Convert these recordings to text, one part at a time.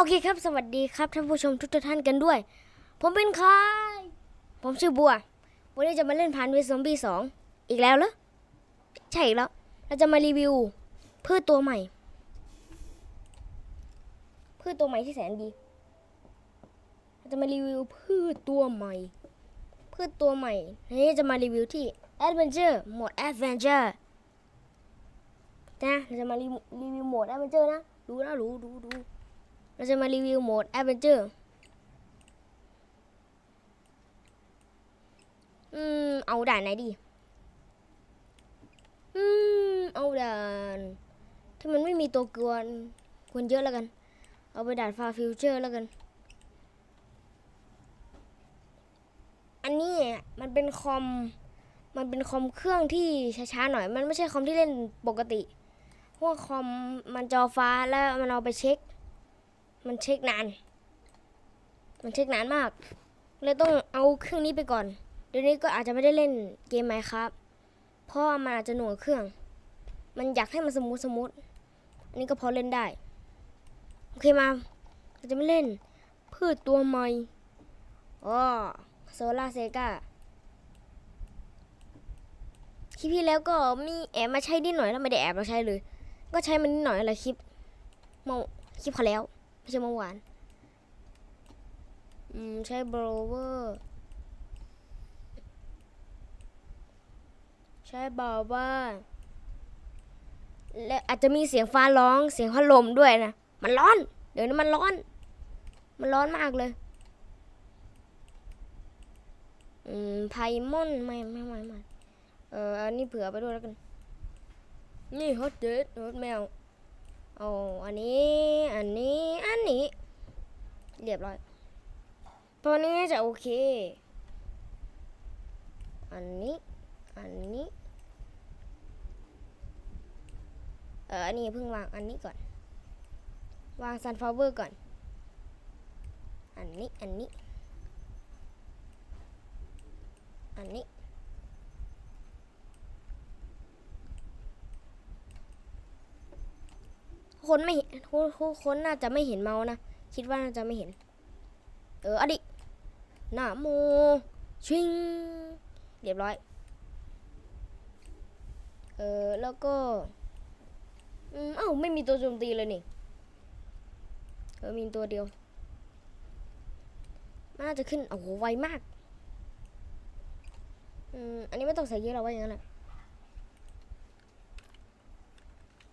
โอเคครับ สวัสดีครับท่านผู้ชมทุกท่านกันด้วย ผมเป็นใคร ผมชื่อบัว วันนี้จะมาเล่นผ่านเวซอมบี้สองอีกแล้วเหรอ ใช่อีกแล้ว เราจะมารีวิวพืชตัวใหม่ พืชตัวใหม่ที่แสนดี เราจะมารีวิวพืชตัวใหม่ พืชตัวใหม่นี้จะมารีวิวที่ Adventure โหมด Adventure นะ เราจะมารีวิวรีวิวโหมด Adventure นะดูนะดูดูดู เราจะมารีวิวโหมด Adventure อืม เอาด่านไหนดี อืม เอาด่านที่มันไม่มีตัวกวนกวนเยอะแล้วกัน เอาไปด่านฟาฟิวเจอร์แล้วกัน อันนี้มันเป็นคอม มันเป็นคอมเครื่องที่ช้าๆหน่อย มันไม่ใช่คอมที่เล่นปกติพว่าคอมมันจอฟ้าแล้วมันเอาไปเช็ค มันเช็คนาน มันเช็คนานมาก เลยต้องเอาเครื่องนี้ไปก่อน เดี๋ยวนี้ก็อาจจะไม่ได้เล่นเกมไหมครับ เพราะว่ามันอาจจะหน่วงเครื่อง มันอยากให้มันสมูทสมูทอันนี้ก็พอเล่นได้ โอเคมาเราจะไม่เล่น พืชตัวใหม่อ๋อโซล่าเซกาคลิปที่แล้วก็มีแอบมาใช้นิดหน่อยแล้วไม่ได้แอบมาใช้เลย ก็ใช้มันนิดหน่อยแหละคลิปเมาคลิปเขาแล้ว ไม่ใช่เมื่อวาน อืม ใช้โบรเวอร์ ใช้บาว่าและอาจจะมีเสียงฟ้าร้อง เสียงพัดลมด้วยนะ มันร้อน เดี๋ยวนี้มันร้อน มันร้อนมากเลย อืม ไพมอน ไม่ไม่ไม่ไม่เอออันนี้เผื่อไปด้วยแล้วกัน นี่ฮอตเดดฮอตแมว เอาอันนี้ อันนี้ อันนี้ เรียบร้อย ตัวนี้จะโอเค อันนี้ อันนี้ เออ อันนี้เพิ่งวางอันนี้ก่อน วางซันฟลาวเวอร์ก่อน อันนี้ อันนี้ อันนี้ คนไม่คนคนคนน่าจะไม่เห็นเมาส์นะ คิดว่าน่าจะไม่เห็น เอออะดินะโมชิง เรียบร้อย เออแล้วก็อืมเอ้าไม่มีตัวโจมตีเลยนี่ เออมีตัวเดียวมันน่าจะขึ้น โอ้โห ไวมาก อืม อันนี้ไม่ต้องใส่เยอะหรอกว่าอย่างนั้นแหละ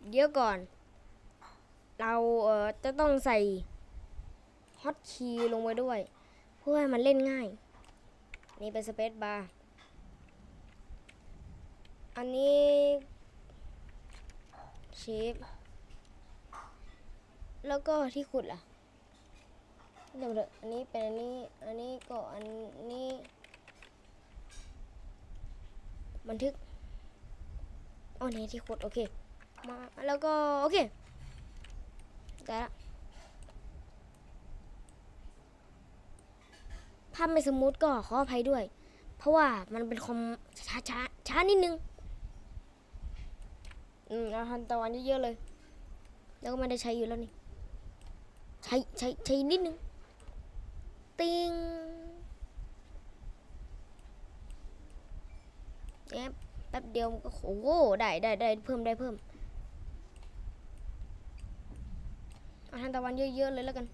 เดี๋ยวก่อน เราเอ่อจะต้องใส่ฮอตคีย์ลงไปด้วย เพื่อให้มันเล่นง่าย นี่เป็นสเปซบาร์อันนี้เชฟแล้วก็ที่ขุดล่ะเดี๋ยวเดี๋ยวอันนี้เป็นอันนี้ อันนี้ก็อันนี้ บันทึกอ๋อนี่ที่ขุดโอเค มาแล้วก็โอเค ได้ละภาพไม่สมูทก็ขออภัยด้วย เพราะว่ามันเป็นคอมช้าช้าช้านิดนึง อืมเราทันตะวันเยอะๆเลย แล้วก็ไม่ได้ใช้อยู่แล้วนี่ ใช้ใช้ใช้นิดนึง ติงแอบแป๊บเดียวก็โอ้โหได้ได้ได้เพิ่มได้เพิ่ม เอาทันตะวันเยอะๆเลยแล้วกัน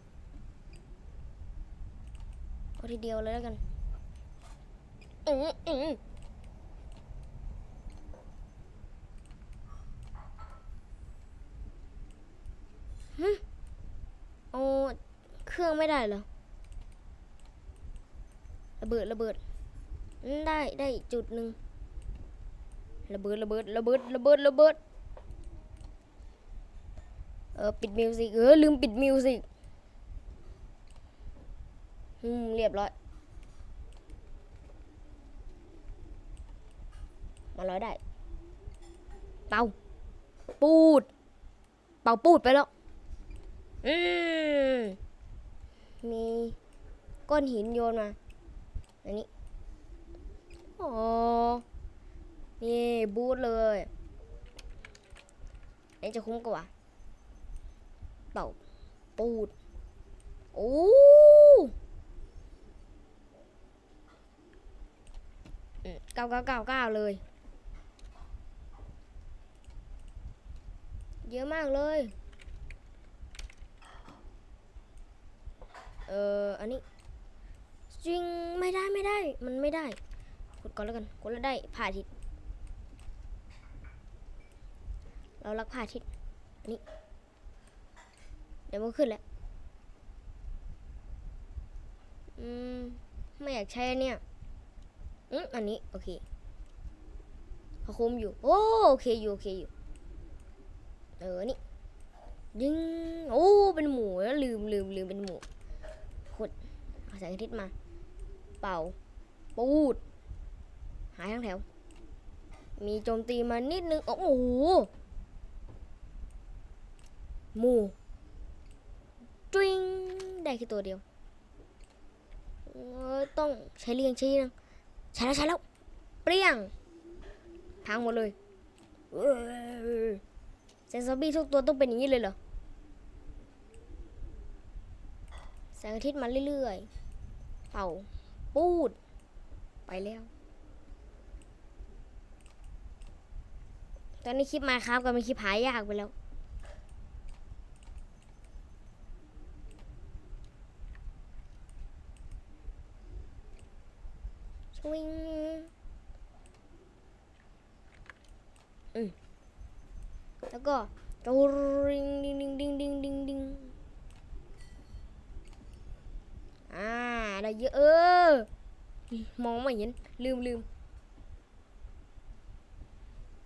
เอาทีเดียวเลยแล้วกันอืมอืมหึเอาเครื่องไม่ได้เหรอ ระเบิดระเบิด ได้ได้จุดหนึ่งระเบิดระเบิดระเบิดระเบิดระเบิด เออปิดมิวสิกเออลืมปิดมิวสิกอืมเรียบร้อย มาร้อยได้ เป่า ปูด เป่าปูดไปแล้ว อืม มีก้อนหินโยนมา อันนี้โอ้นี่บูทเลย อันนี้จะคุ้มกว่า เป่าปูดโอ้เก้าเก้าเก้าเก้าเลย เยอะมากเลย เอออันนี้จริงไม่ได้ไม่ได้ มันไม่ได้กดก่อนแล้วกันกดแล้วได้ผ่าทิตย์เรารักผ่าทิตย์อันนี้เดี๋ยวมันขึ้นแล้วอืม ไม่อยากใช้อันเนี่ยอืมอันนี้ โอเคเขาคุมอยู่ โอ้โอเคอยู่ โอเคอยู่ เออ นี่ ยิง โอ้ เป็นหมูแล้วลืมลืมลืมเป็นหมูขดเอาแสงอาทิตย์มา เป่า ปูด หายทั้งแถว มีโจมตีมานิดนึง โอ้โหหมู จริงได้แค่ตัวเดียวเออต้องใช้เรียงใช้เรียงใช้แล้วใช้แล้ว เปรี้ยงพังหมดเลยเซนซอมบี้ทุกตัวต้องเป็นอย่างนี้เลยเหรอแสงอาทิตย์มาเรื่อยๆ เป่า ปูด ไปแล้ว ตอนนี้คลิปมาครับกับเป็นคลิปหายากไปแล้ว swing 응 이거 링 딩딩딩딩딩딩 à đây dưới ơ ừ. mong mà nhìn lươm lươm.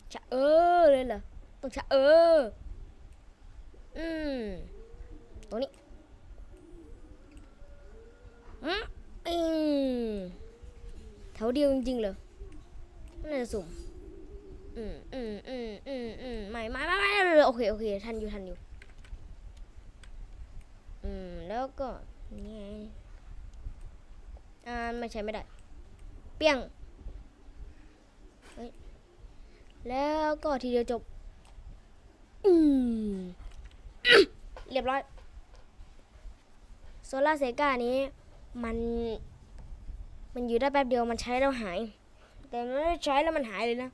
Chả ơ, đây là tôi chả ơ. Ừm tối đi. Ừm แถวเดียวจริงๆเลยน่าจะสุ่มอืมอืมอืมอืมอืมไม่ไม่ไม่ไม่โอเคโอเคทันอยู่ทันอยู่ อืมแล้วก็นี่อ่าไม่ใช่ไม่ได้ เปี้ยงเฮ้ยแล้วก็ทีเดียวจบ อืม เรียบร้อย โซล่าเซกานี้มัน มันอยู่ได้แป๊บเดียวมันใช้แล้วหาย แต่ม่ได้ใช้แล้วมันหายเลยนะ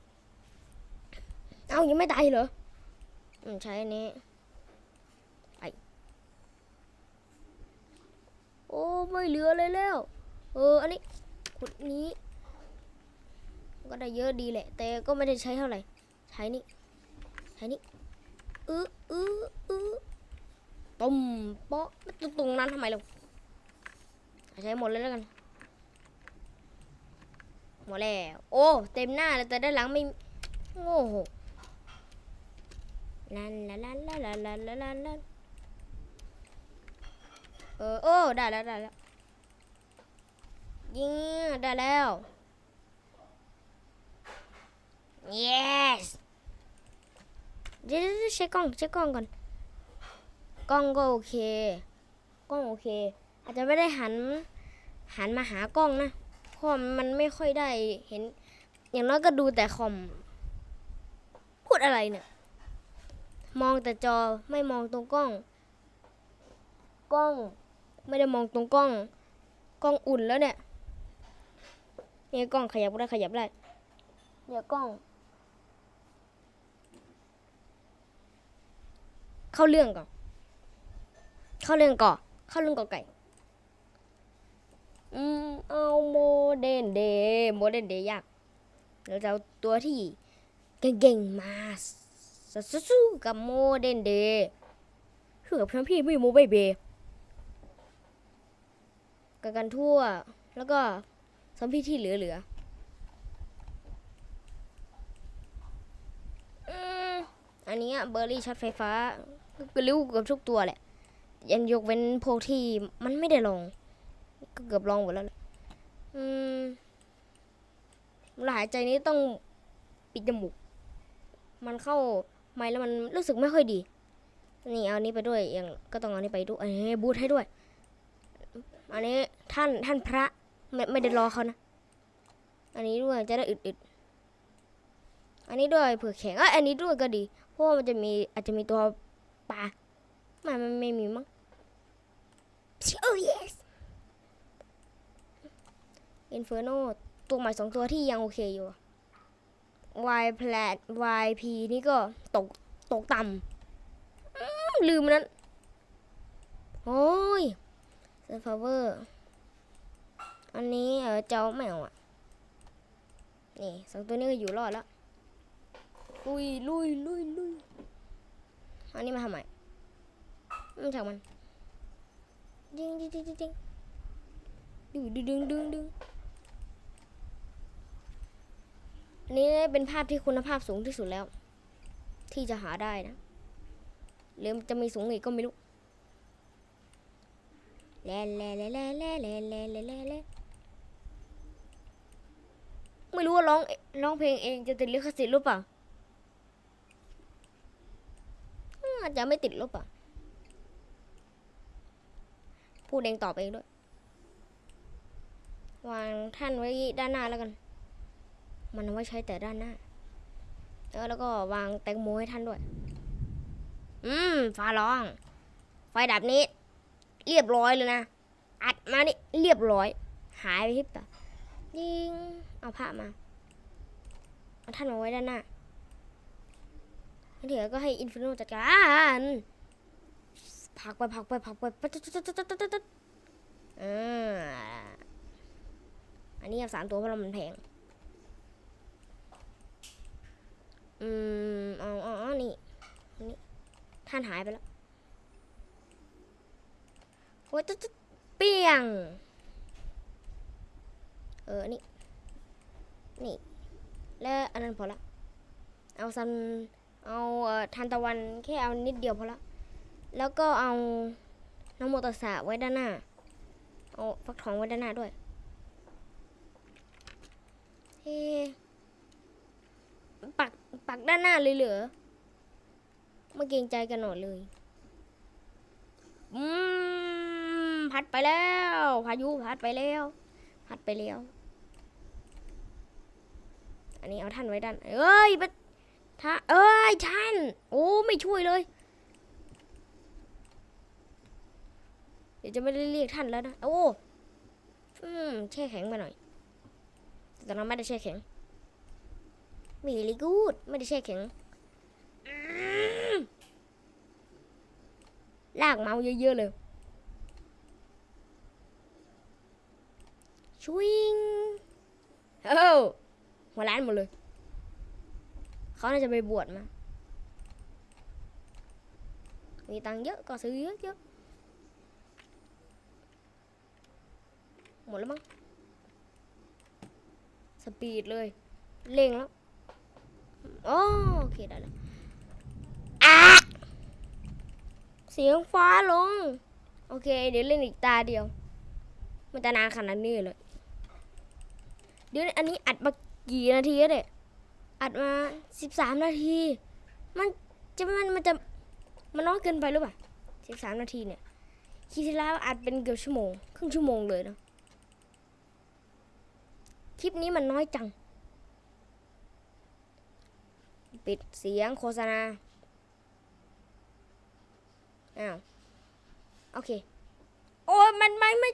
เอายังไม่ตายเหรออืมใช้อันนี้ไปโอ้ไม่เหลือเลยแล้ว เอออันนี้ขุดนี้ ก็ได้เยอะดีแหละ แต่ก็ไม่ได้ใช้เท่าไหร่ ใช้นี่ ใช้นี่อื้ออื้ออื้อตุ่มเปาะแล้วตรงนั้นทำไมเราใช้หมดเลยแล้วกัน หมดแล้ว โอ้ เต็มหน้าเลยแต่ด้านหลังไม่โง่หกลันลันลันลันลันลันลันลันเออโอ้ได้แล้วได้แล้วยิงได้แล้ว yes เดี๋ยวเดี๋ยวเช็คกล้องเช็คกล้องก่อนกล้องก็โอเคกล้องโอเค อาจจะไม่ได้หันหันมาหากล้องนะ เพราะมันไม่ค่อยได้เห็น อย่างน้อยก็ดูแต่คอม พูดอะไรเนี่ย มองแต่จอไม่มองตรงกล้อง กล้อง ไม่ได้มองตรงกล้อง กล้องอุ่นแล้วเนี่ยเนี่ยกล้องขยับได้ขยับได้เนี่ยกล้อง เข้าเรื่องก่อน เข้าเรื่องก่อนเข้าเรื่องก่อไก่ อืมเอาโมเดนเดย์โมเดนเดย์ยากเราจะเอาตัวที่เก่งๆมาสู้ๆกับโมเดนเดย์สู้กับพี่พี่โมเบเบกันกันทั่ว แล้วก็ซอมบี้ที่เหลือๆอือันนี้เบอร์รี่ช็อตไฟฟ้าก็ริ้วกับทุกตัวแหละ ยันยกเว้นพวกที่มันไม่ได้ลง เกือบลองหมดแล้วแหละอืมเวลาหายใจนี้ต้องปิดจมูก มันเข้าไม่แล้วมันรู้สึกไม่ค่อยดี นี่เอานี้ไปด้วยยังก็ต้องเอานี้ไปด้วยอันนี้บูทให้ด้วย อันนี้ท่านท่านพระไม่ไม่ได้รอเขานะ อันนี้ด้วยจะได้อึดๆ อันนี้ด้วยเผื่อแข็งเอ้ยอันนี้ด้วยก็ดี เพราะว่ามันจะมีอาจจะมีตัวปลาไม่ไมันไม่มีมั้งเอ อินเฟอร์โนตัวใหม่สองตัวที่ยังโอเคอยู่ Y p l a t YP นี่ก็ตกตกต่ำลืมมันนั้น โอ้ยเซฟเวอร์ อันนี้เออเจ้าแมวอะ นี่สองตัวนี้ก็อยู่รอดแล้ว ลุยลุยลุยลุยอันนี้มาทำไมไม่จากมัน ดึงดึงดึงดึงดึงดึงดึงดึงดึงอั นนี้เป็นภาพที่คุณภาพสูงที่สุดแล้ว ที่จะหาได้นะหรือจะมีสูงอีกก็ไม่รู้แล่แล่แล่แล่แล่แล่แล่แล่แล่แล่ไม่รู้ว่าร้องร้องเพลงเองจะติดลิขสิทธิ์หรือเปล่าอาจจะไม่ติดลบอะพูดเองตอบเองด้วย วางท่านไว้ด้านหน้าแล้วกัน มันเอาไว้ใช้แต่ด้านหน้าแล้วแล้วก็วางแตงโมให้ท่านด้วย อืมฟ้าร้อง ไฟดับนี้ เรียบร้อยเลยนะ อัดมานี่เรียบร้อย หายไปพริบตายิง เอาผ้ามาเอาท่านมาไว้ด้านหน้าเดี๋ยวก็ให้อินฟินิตจัดการผักไปผักไปผักไปปัดปัดปัดปัดปัดอ่าอันนี้สามตัวเพราะเรามันแพง อืมเอาอาเอนี่นี่ท่านหายไปแล้วโอ้ยตุ๊ดตุ๊เปียง เออ นี่ นี่ แล้วอันนั้นพอละ เอาซัน เอาเอ่อทานตะวันแค่เอานิดเดียวพอละ แล้วก็เอาน้ำโมตสสะไว้ด้านหน้า เอาฟักทองไว้ด้านหน้าด้วยเฮ้ปัก ปักด้านหน้าเลยเหรอม่เกรงใจกันหน่อยเลย อืม พัดไปแล้ว พายุพัดไปแล้ว พัดไปแล้ว อันนี้เอาท่านไว้ด้านเอ้ยไปถ้าเอ้ยท่าน โอ้ ไม่ช่วยเลย เดี๋ยวจะไม่ได้เรียกท่านแล้วนะ โอ้ อืม แช่แข็งมาหน่อย แต่เราไม่ได้แช่แข็ง มีลิกูดไม่ได้แช่แข็งลากเมาเยอะๆเลยชวิงเอ้หัวร้านหมดเลย เขาน่าจะไปบวชมา มีตังเยอะก็ซื้อเยอะเยอะหมดแล้วมั้ง สปีดเลย เร่งแล้ว โอโอเคได้แล้วอะเสียงฟ้าลง โอเค เดี๋ยวเล่นอีกตาเดียว มันจะนานขนาดนี้เลย เดี๋ยวอันนี้อัดมากี่นาทีแล้วเนี่ยอัดมาสิบสามนาที มันจะมันมันจะมันน้อยเกินไปหรือเปล่าสิบสามนาทีเนี่ยคิดที่แล้วอัดเป็นเกือบชั่วโมง ครึ่งชั่วโมงเลยนะ คลิปนี้มันน้อยจัง ปิดเสียงโฆษณา อ้าว โอเค โอ้ยมันไม่ไม่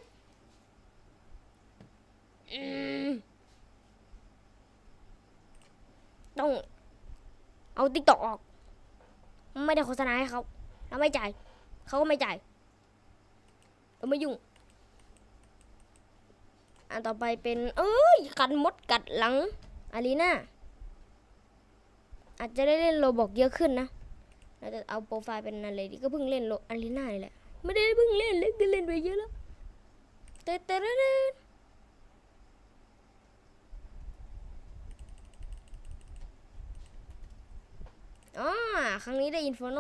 ต้อง เอาติ๊กตอกออก ไม่ได้โฆษณาให้เขาเราไม่จ่าย เขาก็ไม่จ่าย เราไม่ยุ่ง อันต่อไปเป็น เอ้ย กัดมดกัดหลังอารีนา อาจจะได้เล่นโลบอกเยอะขึ้นนะเราจะเอาโปรไฟล์เป็นอะไรดีก็เพิ่งเล่นโลอารีนานี่แหละ ไม่ได้เพิ่งเล่นเล่นก็เล่นไปเยอะแล้วเตะเตะเตะเตะอ๋อครั้งนี้ได้อินฟ r โน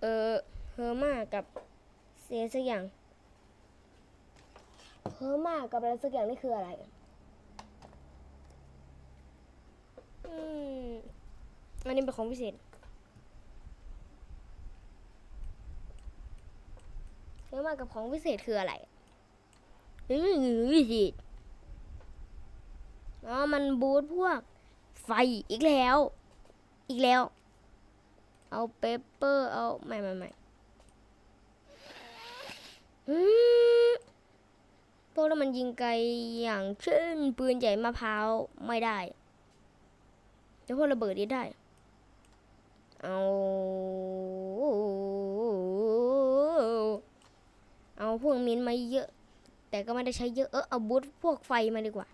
เออเฮอร์มากับเสียสักอย่างเฮอร์มากับอะไรสักอย่างนี่คืออะไร อืมอันนี้เป็นของพิเศษเฮอร์มากับของพิเศษคืออะไรอืมพิเศษอ๋อ มันบูทพวกไฟอีกแล้ว อีกแล้ว เอาเปเปอร์ เอาไม่ไม่ไม่อืมพวกนั้นมันยิงไกลอย่างเช่นปืนใหญ่มะพร้าวไม่ได้ แต่พวกระเบิดนี้ได้ เอา เอาพวกมินมาเยอะ แต่ก็ไม่ได้ใช้เยอะ เออเอาบูทพวกไฟมาดีกว่า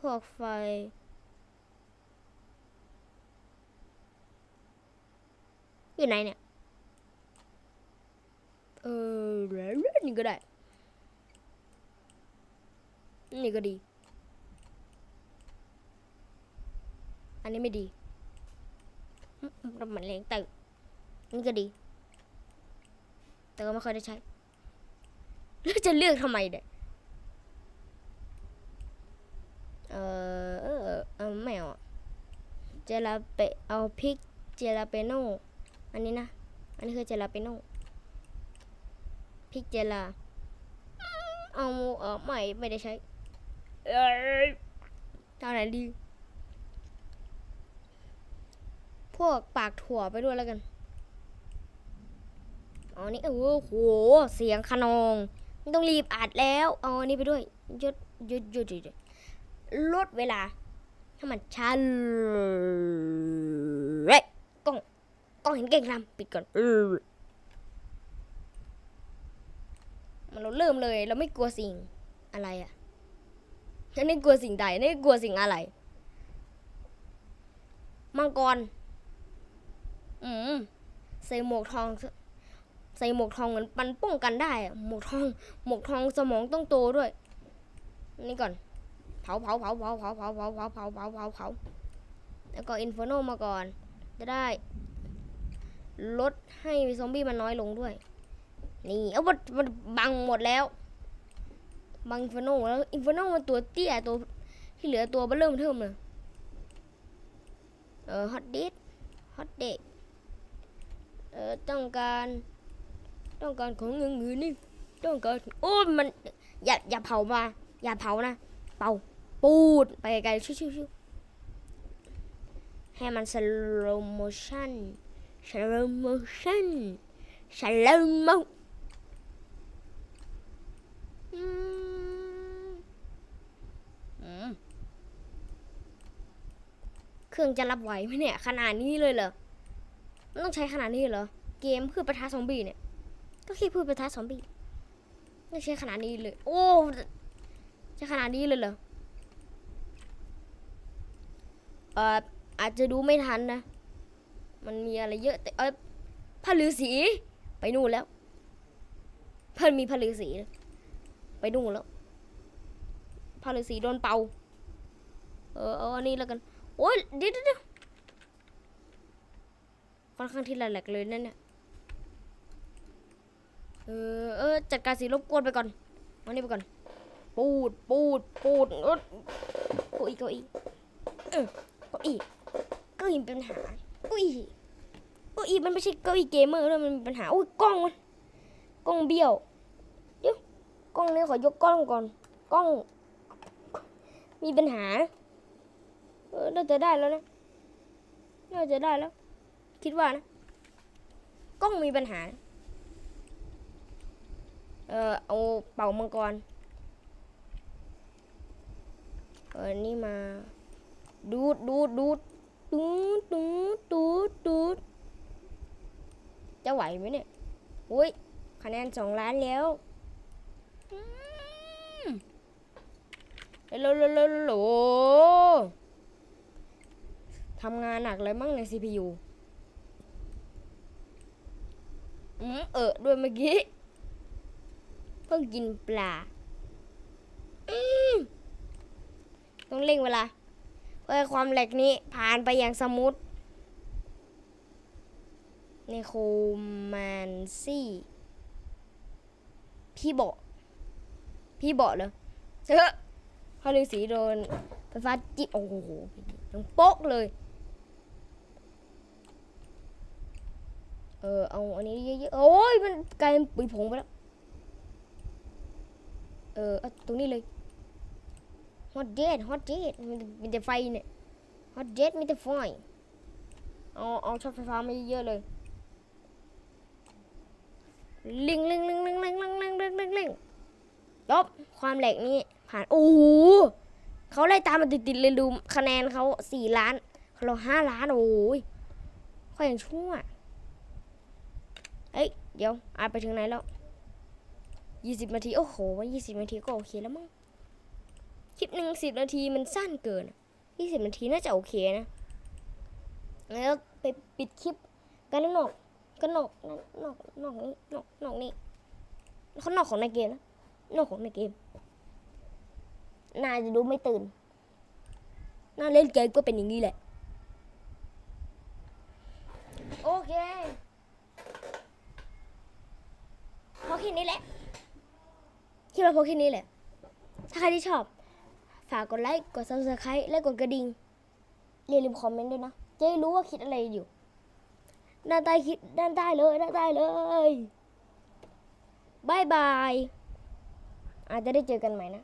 พวกไฟอยู่ไหนเนี่ย เออนี่ก็ได้ นี่ก็ดี อันนี้ไม่ดีอืมอืมมันแรงแต่นี่ก็ดี แต่ก็ไม่ค่อยได้ใช้ แล้วจะเลือกทำไมเนี่ยเออเออเออไม่เอาอเจลาเปเอาพริกเจลาเปโนอันนี้นะ อันนี้คือเจลาเปโนพริกเจลา เอาเออไม่ไม่ได้ใช้เอ้ยทางไหนดี พวกปากถั่วไปด้วยแล้วกันอ๋อนี่เออโห เสียงขนองไม่ต้องรีบอัดแล้วเอาอันนี้ไปด้วยหยุดหยุดหยุดหยุดลดเวลาให้มันช้าเลยกล้องกล้องเห็นเก่งทำปิดก่อนอมันเราเริ่มเลย เราไม่กลัวสิ่งอะไรอะฉันไม่กลัวสิ่งใดไม่กลัวสิ่งอะไร มังกร อืมใส่หมวกทอง ใส่หมวกทองเหมือนมันป้องกันได้หมวกทอง หมวกทองสมองต้องโตด้วย นี่ก่อน เผาเผาเผาเผาเผาเผาเผาเผาเผาเผาเผาเผาแล้วก็อินฟ r โนมาก่อน จะได้ ลดให้ซอมบี้มันน้อยลงด้วย นี่เอามันมันบังหมดแล้ว บังอินฟ r โนแล้วอินฟ r โนมันตัวเตี้ยตัวที่เหลือตัวเบอเริ่มเทิมเลยเออฮอตดิสฮอตเด็ก เออต้องการต้องการของเงินเงินนี่ต้องการโอ้ยมันอย่าอย่าเผามา อย่าเผานะ เป่าปูดไปไกลๆชิวๆให้มันสโลโมชั่นสโลโมชั่นสโลโมเครื่องจะรับไหวไหมเนี่ย ขนาดนี้เลยเหรอ ต้องใช้ขนาดนี้เหรอ เกมเพื่อประทะซอมบี้เนี่ย ก็แค่พื่อประทะซอมบี้ไม่ใช่ขนาดนี้เลย โอ้ใช่ขนาดนี้เลยเหรอ เอ่อ อาจจะดูไม่ทันนะ มันมีอะไรเยอะแต่เออพระฤาษีไปนู่นแล้ว เพิ่นมีพระฤาษีไปนู่นแล้วพระฤาษีโดนเป่า เออเอาอันนี้แล้วกัน โอ้ยเดี๋ยวเดี๋ยวเดี๋ยว ค่อนข้างที่แหลกเลยนั่นเนี่ยเออเออจัดการสีรบกวนไปก่อนมานี่ไปก่อน ปูดปูดปูดเออก้าอี้เก้าอี้เออก้าอี้เก้าอี้มีปัญหาก้าอี้เก้าอี้มันไม่ใช่ก้าอี้เกมเมอร์ด้วยมันมีปัญหาอุ้ยกล้องมันกล้องเบี้ยวเดี๋ยวกล้องนี้ขอยกกล้องก่อนกล้อง มีปัญหาเออน่าจะได้แล้วนะน่าจะได้แล้ว คิดว่านะ กล้องมีปัญหา เออเอาเป่ามังกร เออ นี่มา ดูดดูดดูดดูดดูดดูดดูดจะไหวไหมเนี่ยอุ้ย คะแนนสองล้านแล้วอืมเร็วเร็วเร็วเร็วเร็วทำงานหนักเลยมั้งใน CPU อืม เออด้วยเมื่อกี้ เพิ่งกินปลาต้องเร่งเวลา เพื่อความแหลกนี้ผ่านไปอย่างสมูทในโคมานซี่ พี่บอก พี่บอกเลยเฮ้อพอฤาษีโดนไฟฟ้าจิโอ้โหยังโป๊กเลย เออเอาอันนี้เยอะๆโอ้ยมันกลายเป็นปุ๋ยผงไปแล้ว เออตรงนี้เลยฮอตเจ็ตฮอตเจ็ตมีแต่ไฟเนี่ยฮอตเจ็ตมีแต่ไฟเอาเอาช็อตไฟฟ้ามาเยอะๆเลยลิงลิงลิงลิงลิงลิงลิงลิงลิงลิงลบความแหลกนี้ผ่านโอ้โหเขาไล่ตามมาติดๆเลยดูคะแนนเขาสี่ล้านเราห้าล้านโอ้ยค่อยอย่างชั่ว เอ้ย เดี๋ยวอ่านไปถึงไหนแล้วยี่สิบนาที โอ้โหยี่สิบนาทีก็โอเคแล้วมั้ง คลิปหนึ่งสิบนาทีมันสั้นเกินยี่สิบนาทีน่าจะโอเคนะ แล้วไปปิดคลิปกันนอกกันนอกนั่นนอกนอกนี้นอกนอกนี้เขานอกของในเกมนะ นอกของในเกม น่าจะดูไม่ตื่น น่าเล่นเกมก็เป็นอย่างนี้แหละ โอเค พอแค่นี้แหละ คิดว่าพอแค่นี้แหละ ถ้าใครที่ชอบ ฝากกดไลค์ กด subscribe และกดกระดิ่งอย่าลืมคอมเมนต์ด้วยนะ จะได้รู้ว่าคิดอะไรอยู่ ด้านใต้คิดด้านใต้เลย ด้านใต้เลยบายบาย อาจจะได้เจอกันใหม่นะ